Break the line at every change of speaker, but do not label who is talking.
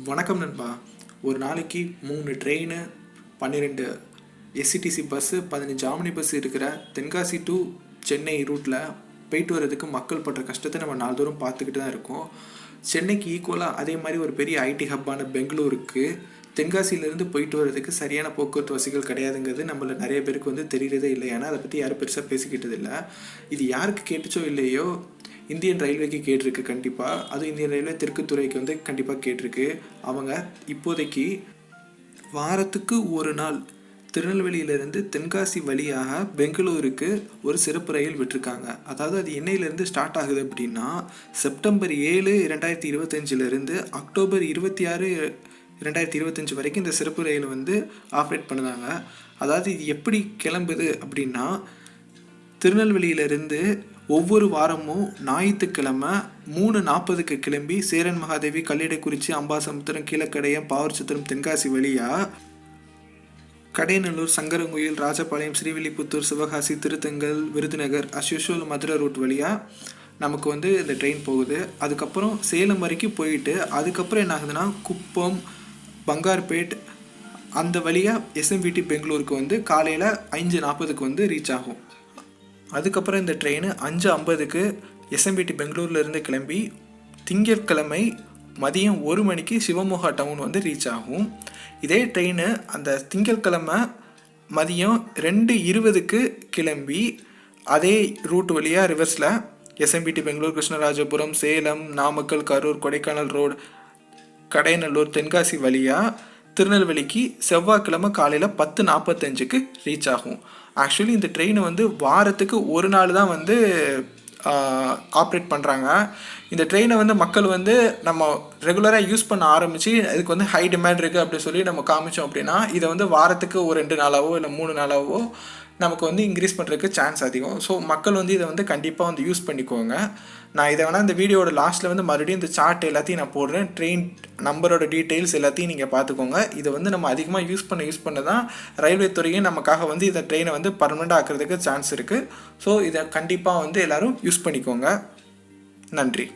வணக்கம் நண்பா. ஒரு நாளைக்கு மூணு ட்ரெயின் பன்னிரெண்டு எஸ்சிடிசி பஸ்ஸு பதினஞ்சு ஆம்னி பஸ் இருக்கிற தென்காசி டு சென்னை ரூட்டில் போயிட்டு வர்றதுக்கு மக்கள் படுற கஷ்டத்தை நம்ம நாள்தோறும் பார்த்துக்கிட்டு தான் இருக்கோம். சென்னைக்கு ஈக்குவலாக அதே மாதிரி ஒரு பெரிய ஐடி ஹப்பான பெங்களூருக்கு தென்காசியிலேருந்து போயிட்டு வர்றதுக்கு சரியான போக்குவரத்து வசதிகள் கிடையாதுங்கிறது நம்மள நிறைய பேருக்கு வந்து தெரியறதே இல்லை. ஏன்னா அதை பற்றி யாரும் பெருசாக பேசிக்கிட்டது இல்லை இது யாருக்கு கேட்டுச்சோ இல்லையோ இந்தியன் ரயில்வேக்கு கேட்டிருக்கு கண்டிப்பாக அதுவும் இந்தியன் ரயில்வே தெற்குத்துறைக்கு வந்து கண்டிப்பாக கேட்டிருக்கு. அவங்க இப்போதைக்கு வாரத்துக்கு ஒரு நாள் திருநெல்வேலியிலேருந்து தென்காசி வழியாக பெங்களூருக்கு ஒரு சிறப்பு ரயில் விட்டிருக்காங்க. அதாவது அது என்னையிலேருந்து ஸ்டார்ட் ஆகுது அப்படின்னா செப்டம்பர் ஏழு ரெண்டாயிரத்தி இருபத்தஞ்சிலேருந்து அக்டோபர் இருபத்தி ஆறு ரெண்டாயிரத்தி இருபத்தஞ்சி வரைக்கும் இந்த சிறப்பு ரயில் வந்து ஆப்ரேட் பண்ணுதாங்க அதாவது இது எப்படி கிளம்புது அப்படின்னா திருநெல்வேலியிலேருந்து ஒவ்வொரு வாரமும் ஞாயிற்றுக்கிழமை மூணு நாற்பதுக்கு கிளம்பி சேரன் மகாதேவி கல்லிடைக்குறிச்சி அம்பாசமுத்திரம் கீழக்கடையம் பாவூர்சத்திரம் தென்காசி வழியாக Kadayanallur Sankarankovil Rajapalayam Srivilliputhur Sivakasi Thiruthangal Virudhunagar as usual Madurai route வழியாக நமக்கு வந்து இந்த ட்ரெயின் போகுது. அதுக்கப்புறம் சேலம் வரைக்கும் போயிட்டு அதுக்கப்புறம் என்ன ஆகுதுன்னா குப்பம் பங்கார்பேட் அந்த வழியாக எஸ்எம்விடி பெங்களூருக்கு வந்து காலையில் அஞ்சு நாற்பதுக்கு வந்து ரீச் ஆகும். அதுக்கப்புறம் இந்த ட்ரெயின் அஞ்சு ஐம்பதுக்கு எஸ்எம்பிடி பெங்களூர்லேருந்து கிளம்பி திங்கட்கிழமை மதியம் ஒரு மணிக்கு சிவமோகா டவுன் வந்து ரீச் ஆகும். இதே ட்ரெயின் அந்த திங்கட்கிழமை மதியம் ரெண்டு இருபதுக்கு கிளம்பி அதே ரூட் வழியாக ரிவர்ஸில் எஸ்எம்பிடி பெங்களூர் கிருஷ்ணராஜபுரம் சேலம் நாமக்கல் கரூர் கொடைக்கானல் ரோடு கடையநல்லூர் தென்காசி வழியாக திருநெல்வேலிக்கு செவ்வாய்க்கிழமை காலையில் பத்து நாற்பத்தஞ்சுக்கு ரீச் ஆகும். ஆக்சுவலி இந்த ட்ரெயினை வந்து வாரத்துக்கு ஒரு நாள் தான் வந்து ஆப்ரேட் பண்ணுறாங்க இந்த ட்ரெயினை வந்து மக்கள் வந்து நம்ம ரெகுலராக யூஸ் பண்ண ஆரம்பித்து இதுக்கு வந்து ஹை டிமாண்ட் இருக்குது அப்படின்னு சொல்லி நம்ம காமிச்சோம் அப்படின்னா இதை வந்து வாரத்துக்கு ஒரு ரெண்டு நாளாவோ இல்லை மூணு நாளாவோ நமக்கு வந்து இன்க்ரீஸ் பண்ணுறதுக்கு சான்ஸ் அதிகம். ஸோ மக்கள் வந்து இதை வந்து கண்டிப்பாக வந்து யூஸ் பண்ணிக்கோங்க. நான் இதை வேணால் இந்த வீடியோட லாஸ்ட்டில் வந்து மறுபடியும் இந்த சார்ட் எல்லாத்தையும் நான் போடுறேன். ட்ரெயின் நம்பரோட டீட்டெயில்ஸ் எல்லாத்தையும் நீங்கள் பார்த்துக்கோங்க. இதை வந்து நம்ம அதிகமாக யூஸ் பண்ண யூஸ் பண்ண தான் ரயில்வே துறையும் நமக்காக வந்து இந்த ட்ரெயினை வந்து பர்மனெண்ட் ஆக்கிறதுக்கு சான்ஸ் இருக்குது ஸோ இதை கண்டிப்பாக வந்து எல்லோரும் யூஸ் பண்ணிக்கோங்க. நன்றி.